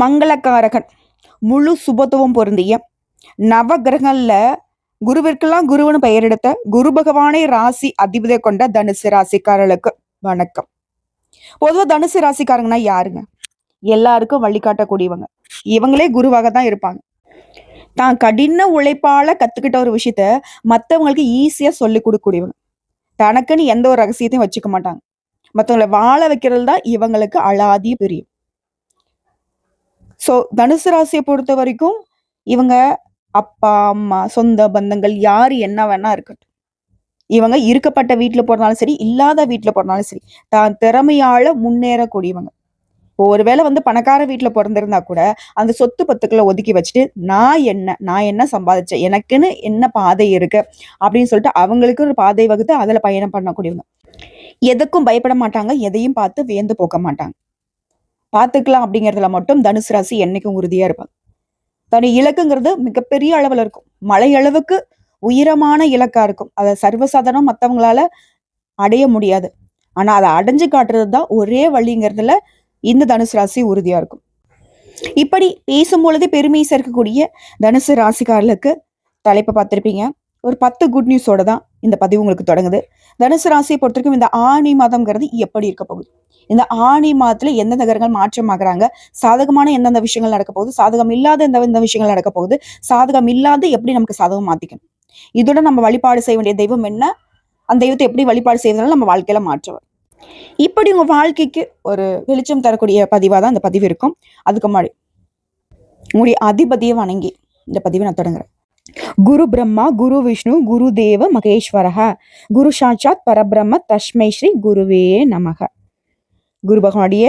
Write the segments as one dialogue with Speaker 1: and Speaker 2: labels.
Speaker 1: மங்களக்காரகன். முழு சுபத்துவம் பொருந்திய நவ கிரகங்கள்ல குருவிற்கெல்லாம் குருவனு பெயர் எடுத்த குரு பகவானை ராசி அதிபதி கொண்ட தனுசு ராசிக்காரர்களுக்கு வணக்கம். பொதுவாக தனுசு ராசிக்காரங்கன்னா யாருங்க? எல்லாருக்கும் வழிகாட்டக்கூடியவங்க இவங்களே குருவாக தான் இருப்பாங்க. தான் கடின உழைப்பால கத்துக்கிட்ட ஒரு விஷயத்த மத்தவங்களுக்கு ஈஸியா சொல்லி கொடுக்கக்கூடியவங்க. தனக்குன்னு எந்த ஒரு ரகசியத்தையும் வச்சுக்க மாட்டாங்க. மற்றவங்களை வாழ வைக்கிறது தான் இவங்களுக்கு அலாதிய பெரியும். ஸோ தனுசு ராசியை பொறுத்த வரைக்கும் இவங்க அப்பா அம்மா சொந்த பந்தங்கள் யார் என்ன வேணா இருக்கட்டும். இவங்க இருக்கப்பட்ட வீட்டில் போனாலும் சரி இல்லாத வீட்டில் போனாலும் சரி தான் திறமையால முன்னேறக்கூடியவங்க. இப்போ ஒருவேளை வந்து பணக்கார வீட்டில் பிறந்திருந்தா கூட அந்த சொத்து பத்துக்களை ஒதுக்கி வச்சுட்டு நான் என்ன நான் என்ன சம்பாதிச்சேன் எனக்குன்னு என்ன பாதை இருக்கு? அப்படின்னு சொல்லிட்டு அவங்களுக்கு ஒரு பாதை வகுத்து அதில் பயணம் பண்ணக்கூடியவங்க. எதுக்கும் பயப்பட மாட்டாங்க எதையும் பார்த்து வியந்து போக மாட்டாங்க. பார்த்துக்கலாம் அப்படிங்கிறதுல மட்டும் தனுசு ராசி என்னைக்கும் உறுதியாக இருப்பாங்க. தனி இலக்குங்கிறது மிகப்பெரிய அளவில் இருக்கும். மலை அளவுக்கு உயரமான இலக்காக இருக்கும். அதை சர்வசாதாரணம் மற்றவங்களால அடைய முடியாது. ஆனால் அதை அடைஞ்சு காட்டுறது தான் ஒரே வழிங்கிறதுல இந்த தனுசு ராசி உறுதியாக இருக்கும். இப்படி பேசும்பொழுதே பெருமை சேர்க்கக்கூடிய தனுசு ராசிக்காரர்களுக்கு தலைப்பை பார்த்துருப்பீங்க. ஒரு பத்து குட் நியூஸோட தான் இந்த பதிவு உங்களுக்கு தொடங்குது. தனுசு ராசியை பொறுத்த வரைக்கும் இந்த ஆணி மாதம்ங்கிறது எப்படி இருக்க போகுது? இந்த ஆணி மாதத்துல எந்தெந்த கிரகங்கள் மாற்றம் ஆகுறாங்க? சாதகமான எந்தெந்த விஷயங்கள் நடக்க போகுது? சாதகம் இல்லாத எந்த எந்த விஷயங்கள் நடக்க போகுது. சாதகம் இல்லாத எப்படி நமக்கு சாதகம் மாத்திக்கணும்? இதோட நம்ம வழிபாடு செய்ய வேண்டிய தெய்வம் என்ன? அந்த தெய்வத்தை எப்படி வழிபாடு செய்வதனால நம்ம வாழ்க்கையில மாற்றவர் இப்படி உங்க வாழ்க்கைக்கு ஒரு வெளிச்சம் தரக்கூடிய பதிவா தான் இந்த பதிவு இருக்கும். அதுக்கு முன்னாடி உங்களுடைய அதிபதியை வணங்கி இந்த பதிவை நான் தொடங்குறேன். குரு பிரம்மா குரு விஷ்ணு குரு தேவ மகேஸ்வரக குரு சாட்சாத் பரபிரம்ம தஸ்மை ஸ்ரீ குருவே நமக. குரு பகவானுடைய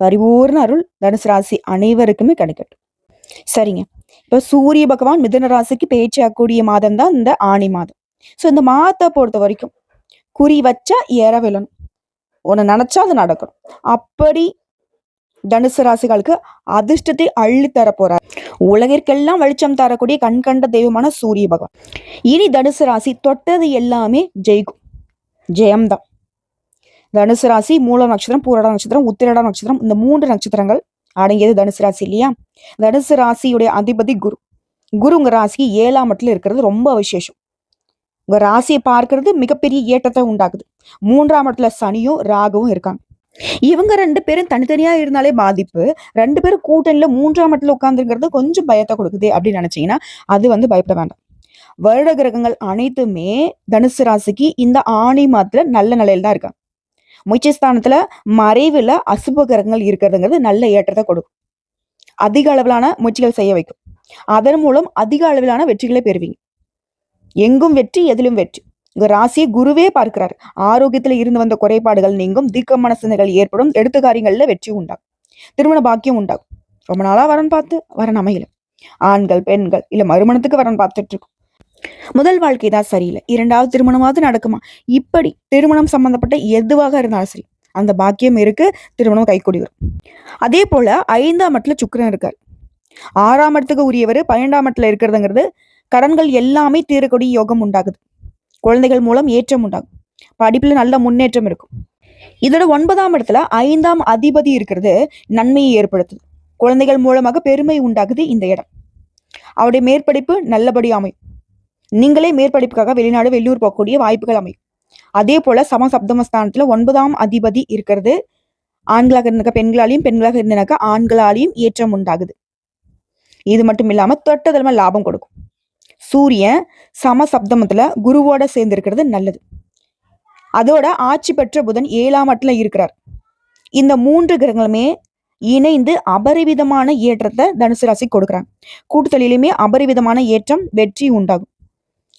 Speaker 1: பரிபூர்ண அருள் தனுசு ராசி அனைவருக்குமே கிடைக்கட்டும். சரிங்க. இப்போ சூரிய பகவான் மிதன ராசிக்கு பேச்சாக்கூடிய மாதம் தான் இந்த ஆணி மாதம். ஸோ இந்த மாதத்தை பொறுத்த வரைக்கும் குறி வச்சா ஏற விழணும் ஒன்று நினைச்சா அது நடக்கணும். அப்படி தனுசு ராசிகளுக்கு அதிர்ஷ்டத்தை அள்ளி தர போறார் உலகிற்கெல்லாம் வெளிச்சம் தரக்கூடிய கண்கண்ட தெய்வமான சூரிய பகவான். இனி தனுசு ராசி தொட்டது எல்லாமே ஜெயிக்கும். ஜெயம்தான். தனுசு ராசி மூல நட்சத்திரம் பூரட நட்சத்திரம் உத்திரட நட்சத்திரம் இந்த மூன்று நட்சத்திரங்கள் அடங்கியது தனுசு ராசி இல்லையா? தனுசு ராசியுடைய அதிபதி குரு. குரு உங்க ராசிக்கு ஏழாம் இடத்துல இருக்கிறது ரொம்ப விசேஷம். உங்க ராசியை பார்க்கறது மிகப்பெரிய ஏற்றத்தை உண்டாக்குது. மூன்றாம் இடத்துல சனியும் ராகவும் இருக்காங்க. இவங்க ரெண்டு பேரும் தனித்தனியா இருந்தாலே பாதிப்பு. ரெண்டு பேரும் கூட்டணியில மூன்றாம் இடத்துல உட்காந்துருக்கிறது கொஞ்சம் பயத்தை கொடுக்குது அப்படின்னு நினைச்சீங்கன்னா அது வந்து பயப்பட வேண்டாம். வருட கிரகங்கள் அனைத்துமே தனுசு ராசிக்கு இந்த ஆணி மாதத்துல நல்ல நிலையில தான் இருக்காங்க. முயற்சிஸ்தானத்துல மறைவுல அசுப கிரகங்கள் இருக்கிறதுங்கிறது நல்ல ஏற்றத்தை கொடுக்கும். அதிக அளவிலான முயற்சிகள் செய்ய வைக்கும். அதன் மூலம் அதிக அளவிலான வெற்றிகளை பெறுவீங்க. எங்கும் வெற்றி எதிலும் வெற்றி. ராசியை குருவே பார்க்கிறார். ஆரோக்கியத்துல இருந்து வந்த குறைபாடுகள் நீங்கும் தீக்க சிந்தனைகள் ஏற்படும் எடுத்த காரியங்கள்ல வெற்றி உண்டாகும். திருமண பாக்கியம் உண்டாகும். ரொம்ப நாளா வரன் பார்த்து வரன் அமையல. ஆண்கள் பெண்கள் இல்ல மறுமணத்துக்கு வரன் பார்த்துட்டு இருக்கும் முதல் வாழ்க்கை தான் சரியில்லை. இரண்டாவது திருமணமாவது நடக்குமா? இப்படி திருமணம் சம்பந்தப்பட்ட எதுவாக இருந்தாலும் சரி அந்த பாக்கியம் இருக்கு திருமணம் கைக்கூடி வரும். அதே போல ஐந்தாம் இடத்துல சுக்கரன் இருக்கார். ஆறாம் இடத்துக்கு உரியவர் பன்னெண்டாம் இடத்துல இருக்கிறதுங்கிறது கடன்கள் எல்லாமே தீரக்கூடிய யோகம் உண்டாகுது. குழந்தைகள் மூலம் ஏற்றம் உண்டாகும். படிப்புல நல்ல முன்னேற்றம் இருக்கும். இதோட ஒன்பதாம் இடத்துல ஐந்தாம் அதிபதி இருக்கிறது நன்மையை ஏற்படுத்துது. குழந்தைகள் மூலமாக பெருமை உண்டாகுது இந்த இடம். அவருடைய மேற்படிப்பு நல்லபடி அமையும். நீங்களே மேற்படிப்புக்காக வெளிநாடு வெளியூர் போகக்கூடிய வாய்ப்புகள் அமையும். அதே போல சமசப்தமஸ்தானத்துல ஒன்பதாம் அதிபதி இருக்கிறது. ஆண்களாக இருந்தாக்க பெண்களாலையும் பெண்களாக இருந்தனாக்க ஆண்களாலையும் ஏற்றம் உண்டாகுது. இது மட்டும் இல்லாம தொட்டதெல்லாம் லாபம் கொடுக்கும். சூரியன் சம சப்தமத்தில் குருவோட சேர்ந்திருக்கிறது நல்லது. அதோட ஆட்சி பெற்ற புதன் ஏழாம் இடத்துல இருக்கிறார். இந்த மூன்று கிரகங்களுமே இணைந்து அபரிவிதமான ஏற்றத்தை தனுசு ராசி கொடுக்குறாங்க. கூட்டுத்தொழிலுமே அபரிவிதமான ஏற்றம் வெற்றி உண்டாகும்.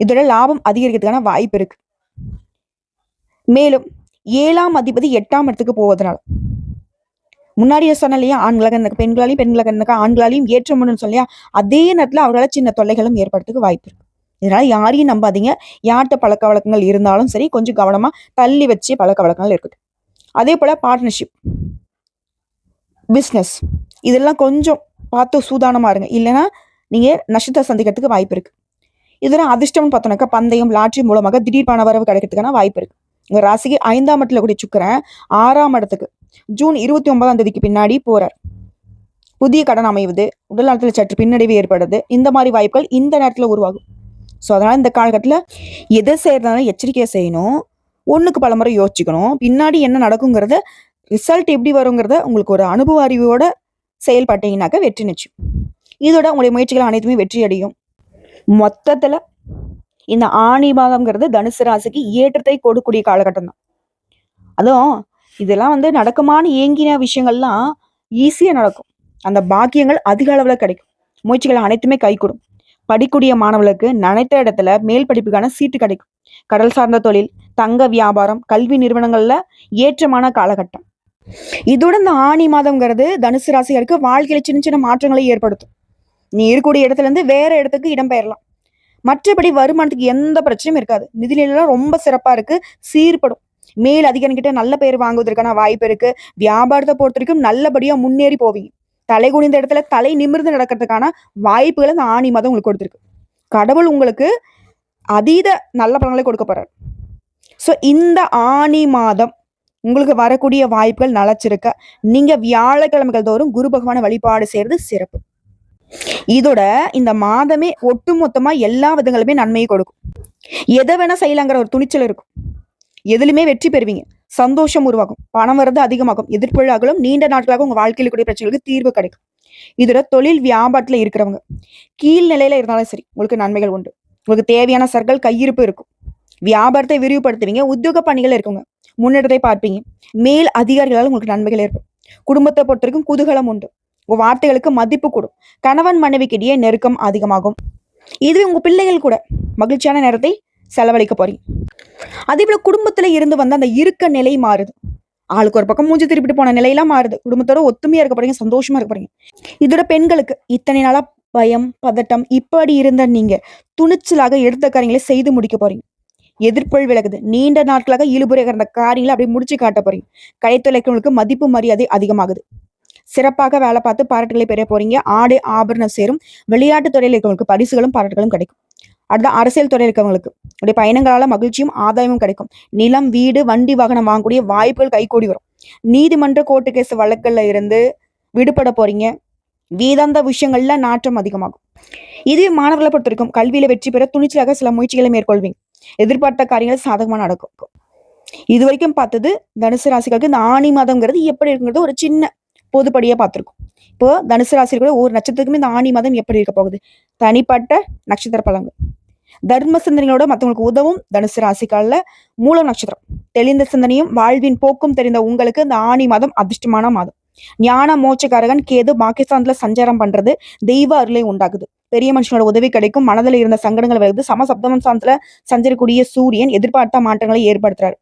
Speaker 1: இதோட லாபம் அதிகரிக்கிறதுக்கான வாய்ப்பு இருக்கு. மேலும் ஏழாம் அதிபதி எட்டாம் இடத்துக்கு போவதனால முன்னாடியே சொன்னலையா ஆண்களாக இருந்த பெண்களாலையும் பெண்களாக இருந்தாக்க ஆண்களாலையும் முடியும்னு சொல்லியா? அதே நேரத்தில் அவர்களால் சின்ன தொல்லைகளும் ஏற்படுறதுக்கு வாய்ப்பு இருக்கு. இதனால யாரையும் நம்பாதீங்க. யார்கிட்ட பழக்க வழக்கங்கள் இருந்தாலும் சரி கொஞ்சம் கவனமாக தள்ளி வச்சு பழக்க வழக்கங்கள் இருக்கட்டும். அதே போல் பார்ட்னர்ஷிப் பிஸ்னஸ் இதெல்லாம் கொஞ்சம் பார்த்து சூதானமாக இருங்க. இல்லைன்னா நீங்கள் நஷ்டத்தை சந்திக்கிறதுக்கு வாய்ப்பு இருக்கு. இதெல்லாம் அதிர்ஷ்டம்னு பார்த்தோம்னாக்கா பந்தயம் லாட்ரி மூலமாக திடீர் பண வரவு கிடைக்கிறதுக்கான வாய்ப்பு இருக்கு. உங்கள் ராசிக்கு ஐந்தாம் இடத்துல கூடிய சுக்கரன் ஆறாம் இடத்துக்கு ஜூன் இருபத்தி ஒன்பதாம் தேதிக்கு பின்னாடி போறார். புதிய கடன் அமைவது உடல் நலத்தில் சற்று பின்னடைவு ஏற்படுது. இந்த மாதிரி வாய்ப்புகள் இந்த நேரத்தில் உருவாகும். ஸோ அதனால் இந்த காலகட்டத்தில் எதை செய்யறதுனால எச்சரிக்கையாக செய்யணும். ஒன்றுக்கு பல முறை யோசிச்சுக்கணும். பின்னாடி என்ன நடக்குங்கிறத ரிசல்ட் எப்படி வருங்கிறத உங்களுக்கு ஒரு அனுபவ அறிவோட செயல்பட்டீங்கன்னாக்க வெற்றி நிச்சயம். இதோட உங்களுடைய முயற்சிகள் அனைத்துமே வெற்றி அடையும். மொத்தத்துல இந்த ஆணி மாதம்ங்கிறது தனுசு ராசிக்கு ஏற்றத்தை கொடுக்கக்கூடிய காலகட்டம் தான். அதுவும் இதெல்லாம் வந்து நடக்குமான்னு ஏங்கின விஷயங்கள்லாம் ஈஸியாக நடக்கும். அந்த பாக்கியங்கள் அதிக அளவில் கிடைக்கும். முயற்சிகள் அனைத்துமே கைகூடும் படிக்கூடிய மாணவர்களுக்கு நினைத்த இடத்துல மேல் படிப்புக்கான சீட்டு கிடைக்கும். கடல் சார்ந்த தொழில் தங்க வியாபாரம் கல்வி நிறுவனங்கள்ல ஏற்றமான காலகட்டம். இதோட இந்த ஆணி மாதம்ங்கிறது தனுசு ராசிகளுக்கு வாழ்க்கையில சின்ன சின்ன மாற்றங்களை ஏற்படுத்தும். நீ இருக்கக்கூடிய இடத்துல இருந்து வேற இடத்துக்கு இடம்பெயரலாம் மற்றபடி வருமானத்துக்கு எந்த பிரச்சனையும் இருக்காது. நிதிநிலையெல்லாம் ரொம்ப சிறப்பா இருக்கு. சீர்படும். மேல் அதிகாரிகிட்ட நல்ல பேர் வாங்குவதற்கான வாய்ப்பு இருக்கு. வியாபாரத்தை பொறுத்த வரைக்கும் நல்லபடியா முன்னேறி போவீங்க தலை குனிந்த இடத்துல தலை நிமிர்ந்து நடக்கிறதுக்கான வாய்ப்புகளை இந்த ஆணி மாதம் உங்களுக்கு கொடுத்துருக்கு. கடவுள் உங்களுக்கு அதீத நல்ல பலன்களை கொடுக்க போறாரு. ஸோ இந்த ஆணி மாதம் உங்களுக்கு வரக்கூடிய வாய்ப்புகள் நலச்சிருக்க நீங்க வியாழக்கிழமைகள் தோறும் குரு பகவான வழிபாடு செய்யறது சிறப்பு. இதோட இந்த மாதமே ஒட்டுமொத்தமா எல்லா விதங்களுமே நன்மையை கொடுக்கும். எதை வேணா செய்யலாங்கிற ஒரு துணிச்சல் இருக்கும். எதுலையுமே வெற்றி பெறுவீங்க. சந்தோஷம் உருவாகும். பணம் வரது அதிகமாகும். எதிர்ப்புகளாகவும் நீண்ட நாட்களாக உங்க வாழ்க்கையில் கூடிய பிரச்சனைகளுக்கு தீர்வு கிடைக்கும். இதோட தொழில் வியாபாரத்துல இருக்கிறவங்க கீழ் நிலையில இருந்தாலும் சரி உங்களுக்கு நன்மைகள் உண்டு. உங்களுக்கு தேவையான சர்கள் கையிருப்பு இருக்கும். வியாபாரத்தை விரிவுபடுத்துவீங்க. உத்தியோக பணிகள் இருக்குங்க. முன்னேற்றத்தை பார்ப்பீங்க. மேல் அதிகாரிகளால் உங்களுக்கு நன்மைகள் ஏற்படும். குடும்பத்தை பொறுத்த வரைக்கும் குதூகலம் உண்டு. உங்க வார்த்தைகளுக்கு மதிப்பு கூடும். கணவன் மனைவிக்கிடையே நெருக்கம் அதிகமாகும். இதுவே உங்க பிள்ளைகள் கூட மகிழ்ச்சியான நேரத்தை செலவழிக்க போறீங்க. அதே போல குடும்பத்துல இருந்து வந்த அந்த இருக்க நிலை மாறுது. ஆளுக்கு ஒரு பக்கம் மூஞ்சி திருப்பிட்டு போன நிலையெல்லாம் மாறுது. குடும்பத்தோட ஒத்துமையா இருக்க போறீங்க சந்தோஷமா இருக்க போறீங்க. இதோட பெண்களுக்கு இத்தனை நாளா பயம் பதட்டம் இப்படி இருந்த நீங்க துணிச்சலாக எடுத்த காரியங்களை செய்து முடிக்க போறீங்க. எதிர்ப்பல் விலகுது. நீண்ட நாட்களாக இழுபுறை கிடந்த காரியங்களை அப்படியே முடிச்சு காட்ட போறீங்க. கைத்தொலைக்கிறவங்களுக்கு மதிப்பு மரியாதை அதிகமாகுது. சிறப்பாக வேலை பார்த்து பாராட்டுகளை பெற போறீங்க. ஆடை ஆபரணம் சேரும். விளையாட்டு துறையில் இருக்கவங்களுக்கு பரிசுகளும் பாராட்டுகளும் கிடைக்கும். அடுத்த அரசியல் துறையில் இருக்கவங்களுக்கு உடைய பயணங்களால மகிழ்ச்சியும் ஆதாயமும் கிடைக்கும். நிலம் வீடு வண்டி வாகனம் வாங்கக்கூடிய வாய்ப்புகள் கைகூடி வரும். நீதிமன்ற கோர்ட்டு கேஸ் வழக்குல இருந்து விடுபட போறீங்க. வேதாந்த விஷயங்கள்ல நாற்றம் அதிகமாகும். இதுவே மாணவர்களை பொறுத்த வரைக்கும் கல்வியில வெற்றி பெற துணிச்சலாக சில முயற்சிகளை மேற்கொள்வீங்க. எதிர்பார்த்த காரியங்கள் சாதகமாக நடக்கும். இது வரைக்கும் பார்த்தது தனுசு ராசிகளுக்கு இந்த ஆணி மாதம்ங்கிறது எப்படி இருக்குங்கிறது ஒரு சின்ன பொதுப்படியா பார்த்திருக்கோம். இப்போ தனுசு ராசி கூட ஒவ்வொரு நட்சத்திரத்துக்குமே இந்த ஆணி மாதம் எப்படி இருக்க போகுது? தனிப்பட்ட நட்சத்திர பலன்கள். தர்ம சிந்தனைகளோட மற்றவங்களுக்கு உதவும் தனுசு ராசிக்கால மூல நட்சத்திரம். தெளிந்த சிந்தனையும் வாழ்வின் போக்கும் தெரிந்த உங்களுக்கு இந்த ஆணி மாதம் அதிர்ஷ்டமான மாதம். ஞான மோச்சகாரகன் கேது பாகிஸ்தான்ல சஞ்சாரம் பண்றது தெய்வ அருளை உண்டாக்குது. பெரிய மனுஷனோட உதவி கிடைக்கும். மனதில் இருந்த சங்கடங்கள் வருது. சமசப்தம ஸ்தானத்துல சஞ்சரிக்கூடிய சூரியன் எதிர்பார்த்த மாற்றங்களை ஏற்படுத்துறாரு.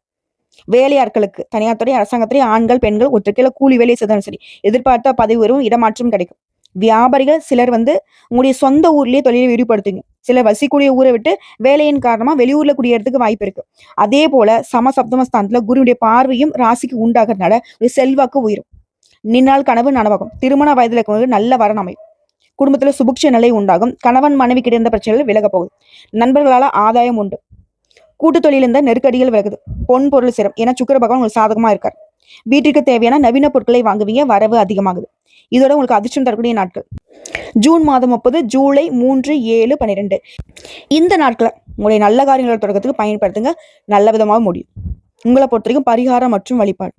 Speaker 1: வேலையாட்களுக்கு தனியார் துறை அரசாங்கத்துறை ஆண்கள் பெண்கள் ஒற்றுக்கையில கூலி வேலை செய்தாலும் சரி எதிர்பார்த்த பதவி உயர்வும் இடமாற்றம் கிடைக்கும். வியாபாரிகள் சிலர் வந்து உங்களுடைய சொந்த ஊர்லேயே தொழிலை விரிவுபடுத்துங்க. சிலர் வசிக்கூடிய ஊரை விட்டு வேலையின் காரணமா வெளியூர்ல குடியேறதுக்கு வாய்ப்பு இருக்கு. அதே போல சமசப்தமஸ்தானத்துல குருவினுடைய பார்வையும் ராசிக்கு உண்டாகிறதுனால ஒரு செல்வாக்கு உயரும். நின்னால் கனவு நனவாகும். திருமண வயதில் இருக்கவங்களுக்கு நல்ல வரன் அமையும். குடும்பத்துல சுபிக்ஷ நிலை உண்டாகும். கணவன் மனைவி கிடைந்த பிரச்சனைகள் விலக போகுது. நண்பர்களால ஆதாயம் உண்டு. கூட்டு தொழில் இருந்த நெருக்கடிகள் விலகுது. பொன் பொருள் சிறம் ஏன்னா சுக்கர பகவான் உங்களுக்கு சாதகமா இருக்கார். வீட்டிற்கு தேவையான நவீன பொருட்களை வாங்குவீங்க. வரவு அதிகமாகுது. இதோட உங்களுக்கு அதிர்ஷ்டம் தரக்கூடிய நாட்கள். ஜூன் மாதம் முப்பது ஜூலை மூன்று ஏழு பன்னிரெண்டு. இந்த நாட்களை உங்களுடைய நல்ல காரியங்களை தொடக்கத்துக்கு பயன்படுத்துங்க. நல்ல விதமாக முடியும். உங்களை பொறுத்த வரைக்கும் பரிகாரம் மற்றும் வழிபாடு.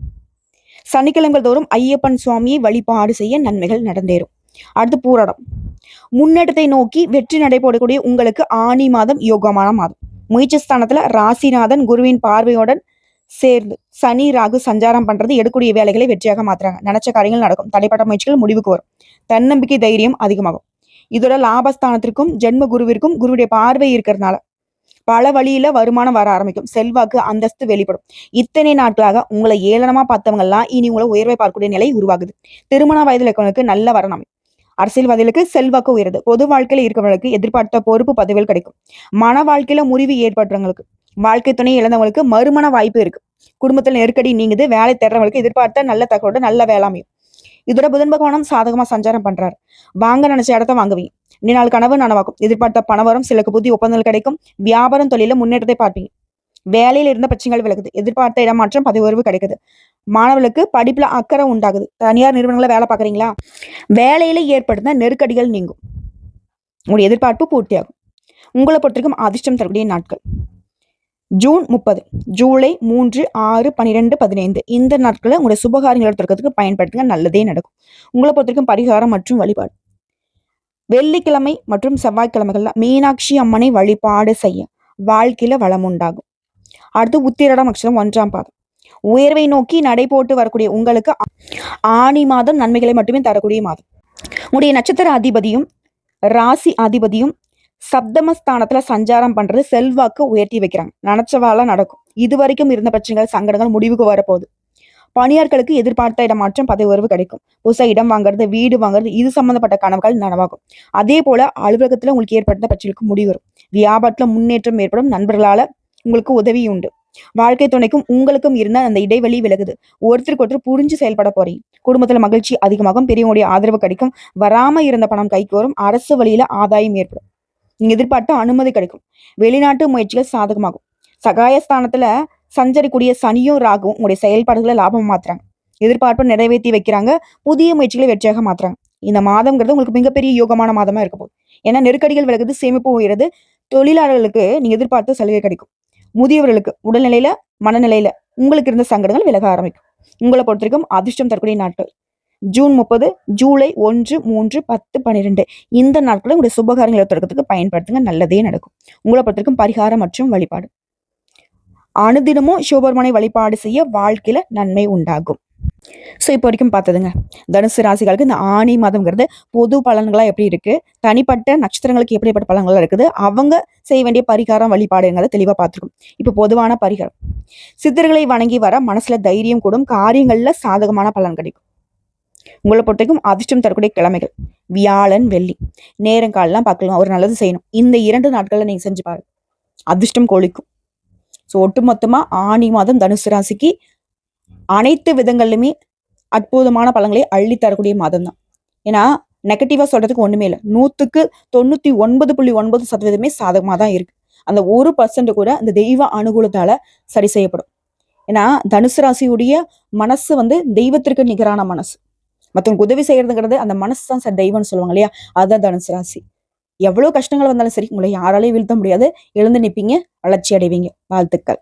Speaker 1: சனிக்கிழமை தோறும் ஐயப்பன் சுவாமியை வழிபாடு செய்ய நன்மைகள் நடந்தேறும். அடுத்து பூரடம் முன்னேற்றத்தை நோக்கி வெற்றி நடைபெறக்கூடிய உங்களுக்கு ஆணி மாதம் யோகமான மாதம். முயற்சி ஸ்தானத்துல ராசிநாதன் குருவின் பார்வையுடன் சேர்ந்து சனி ராகு சஞ்சாரம் பண்றது எடுக்கூடிய வேலைகளை வெற்றியாக மாத்துறாங்க. நினைச்ச காரியங்கள் நடக்கும். தடைப்பட்ட முயற்சிகள் முடிவுக்கு வரும். தன்னம்பிக்கை தைரியம் அதிகமாகும். இதோட லாபஸ்தானத்திற்கும் ஜென்ம குருவிற்கும் குருவுடைய பார்வை இருக்கிறதுனால பல வழியில வருமானம் வர ஆரம்பிக்கும். செல்வாக்கு அந்தஸ்து வெளிப்படும். இத்தனை நாட்களாக உங்களை ஏளனமா பார்த்தவங்க எல்லாம் இனி உங்களை உயர்வை பார்க்கக்கூடிய நிலை உருவாகுது. திருமண வயதில் இருக்கவங்களுக்கு நல்ல வரன் அரசியல்வாதிகளுக்கு செல்வாக்கு உயருது. பொது வாழ்க்கையில இருக்கிறவங்களுக்கு எதிர்பார்த்த பொறுப்பு பதவிகள் கிடைக்கும். மன வாழ்க்கையில முறிவு ஏற்படுறவங்களுக்கு வாழ்க்கை துணை இழந்தவங்களுக்கு மறுமண வாய்ப்பு இருக்கு. குடும்பத்தில் நெருக்கடி நீங்குது வேலை தேடுறவங்களுக்கு எதிர்பார்த்த நல்ல தகவலோட நல்ல வேளாமையும் இதோட புதன் பகவானம் சாதகமா சஞ்சாரம் பண்றாரு. வாங்க நினைச்ச இடத்த வாங்குவீங்க. நீ நாள் கனவு நனவாக்கும். எதிர்பார்த்த பணவரம் சிலக்கு புதிய ஒப்பந்தங்கள் கிடைக்கும். வியாபாரம் தொழில முன்னேற்றத்தை பார்ப்பீங்க. வேலையில இருந்த பிரச்சனைகள் விலகுது. எதிர்பார்த்த இடமாற்றம் பதவி உயர்வு கிடைக்குது. மாணவர்களுக்கு படிப்புல அக்கறை உண்டாகுது. தனியார் நிறுவனங்கள வேலை பார்க்குறீங்களா? வேலையில ஏற்படுத்த நெருக்கடிகள் நீங்கும். உங்களுடைய எதிர்பார்ப்பு பூர்த்தியாகும். உங்களை பொறுத்தவரைக்கும் அதிர்ஷ்டம் தரக்கூடிய நாட்கள். ஜூன் முப்பது ஜூலை மூன்று ஆறு பன்னிரெண்டு பதினைந்து. இந்த நாட்களை உங்களுடைய சுபகாரியங்கள் தொடக்கிறதுக்கு பயன்படுத்துங்க. நல்லதே நடக்கும். உங்களை பொறுத்தவரைக்கும் பரிகாரம் மற்றும் வழிபாடு. வெள்ளிக்கிழமை மற்றும் செவ்வாய்க்கிழமைகள்ல மீனாட்சி அம்மனை வழிபாடு செய்ய வாழ்க்கையில வளம் உண்டாகும். அடுத்து உத்திரடம் அக்ஷரம் ஒன்றாம் பாதம். உயர்வை நோக்கி நடை போட்டு வரக்கூடிய உங்களுக்கு ஆணி மாதம் நன்மைகளை மட்டுமே தரக்கூடிய மாதம். உங்களுடைய நட்சத்திர அதிபதியும் ராசி அதிபதியும் சப்தமஸ்தானத்துல சஞ்சாரம் பண்றது செல்வாக்கு உயர்த்தி வைக்கிறாங்க. நினைச்சவால நடக்கும். இது வரைக்கும் இருந்த பிரச்சனைகள் சங்கடங்கள் முடிவுக்கு வரப்போகுது. பணியாளர்களுக்கு எதிர்பார்த்த இடமாற்றம் பதவி உயர்வு கிடைக்கும். புதுசா இடம் வாங்குறது வீடு வாங்குறது இது சம்பந்தப்பட்ட கனவுகள் நனவாகும். அதே போல அலுவலகத்துல உங்களுக்கு ஏற்பட்ட பிரச்சனைக்கு முடிவு வரும். வியாபாரத்துல முன்னேற்றம் ஏற்படும். நண்பர்களால உங்களுக்கு உதவி உண்டு. வாழ்க்கை துணைக்கும் உங்களுக்கும் இருந்த அந்த இடைவெளி விலகுது. ஒருத்தருக்கு ஒருத்தர் புரிஞ்சு செயல்பட போறீங்க. குடும்பத்துல மகிழ்ச்சி அதிகமாகும். பெரியவங்களுடைய ஆதரவு கிடைக்கும். வராம இருந்த பணம் கைக்கு வரும். அரசு வழியில ஆதாயம் ஏற்படும். எதிர்பார்த்த அனுமதி கிடைக்கும். வெளிநாட்டு முயற்சிகள் சாதகமாகும். சகாயஸ்தானத்துல சஞ்சரிக்கூடிய சனியும் ராகும் உங்களுடைய செயல்பாடுகளை லாபம் மாத்துறாங்க. எதிர்பார்ப்பை நிறைவேற்றி வைக்கிறாங்க. புதிய முயற்சிகளை வெற்றியாக மாத்துறாங்க. இந்த மாதம்ங்கிறது உங்களுக்கு மிகப்பெரிய யோகமான மாதமா இருக்க போகுது. ஏன்னா நெருக்கடிகள் விலகுது சேமிப்பு உயருது. தொழிலாளர்களுக்கு நீங்க எதிர்பார்த்த சலுகை கிடைக்கும். முதியவர்களுக்கு உடல்நிலையில மனநிலையில உங்களுக்கு இருந்த சங்கடங்கள் விலக ஆரம்பிக்கும். உங்களை பொறுத்த வரைக்கும் அதிர்ஷ்டம் தரக்கூடிய நாட்கள். ஜூன் முப்பது ஜூலை ஒன்று மூன்று பத்து பன்னிரெண்டு இந்த நாட்களை உங்களுடைய சுபகாரங்களை தொடக்கத்துக்கு பயன்படுத்துங்க. நல்லதே நடக்கும். உங்களை பொறுத்தவரைக்கும் பரிகாரம் மற்றும் வழிபாடு. அனுதினமும் சிவபெருமானை வழிபாடு செய்ய வாழ்க்கையில நன்மை உண்டாகும். ஸோ இப்போ வரைக்கும் பார்த்ததுங்க. தனுசு ராசிகளுக்கு இந்த ஆணி மாதம்ங்கிறது பொது பலன்களா எப்படி இருக்கு? தனிப்பட்ட நட்சத்திரங்களுக்கு எப்படிப்பட்ட பலன்களாக இருக்குது? அவங்க செய்ய வேண்டிய பரிகாரம் வழிபாடுங்கிறத தெளிவாக பார்த்துருக்கோம். இப்போ பொதுவான பரிகாரம். சித்தர்களை வணங்கி வர மனசுல தைரியம் கூடும். காரியங்களில் சாதகமான பலன் கிடைக்கும். உங்களை பொறுத்தவரைக்கும் அதிர்ஷ்டம் தரக்கூடிய கிழமைகள். வியாழன் வெள்ளி. நேரங்காலெல்லாம் பார்க்கலாம் ஒரு நல்லது செய்யணும். இந்த இரண்டு நாட்களில் நீங்கள் செஞ்சு பாருங்க. அதிர்ஷ்டம் கொளிக்கும். ஸோ ஒட்டுமொத்தமாக ஆணி மாதம் தனுசு ராசிக்கு அனைத்து விதங்கள்லையுமே அற்புதமான பழங்களை அள்ளி தரக்கூடிய மாதம் தான் ஏன்னா நெகட்டிவா சொல்றதுக்கு ஒண்ணுமே இல்லை. நூற்றுக்கு தொண்ணூத்தி ஒன்பது புள்ளி ஒன்பது சதவீதமே சாதகமா தான் இருக்கு. அந்த ஒரு பர்சன்ட் கூட அந்த தெய்வ அனுகூலத்தால சரி செய்யப்படும். ஏன்னா தனுசு ராசியுடைய மனசு வந்து தெய்வத்திற்கு நிகரான மனசு. மற்றவங்களுக்கு உதவி செய்யறதுங்கிறது அந்த மனசு தான் சார் தெய்வம்னு சொல்லுவாங்க இல்லையா? அதுதான் தனுசு ராசி. எவ்வளவு கஷ்டங்கள் வந்தாலும் சரி உங்களை யாராலையும் வீழ்த்த முடியாது. எழுந்து நிற்பீங்க வளர்ச்சி அடைவீங்க. வாழ்த்துக்கள்.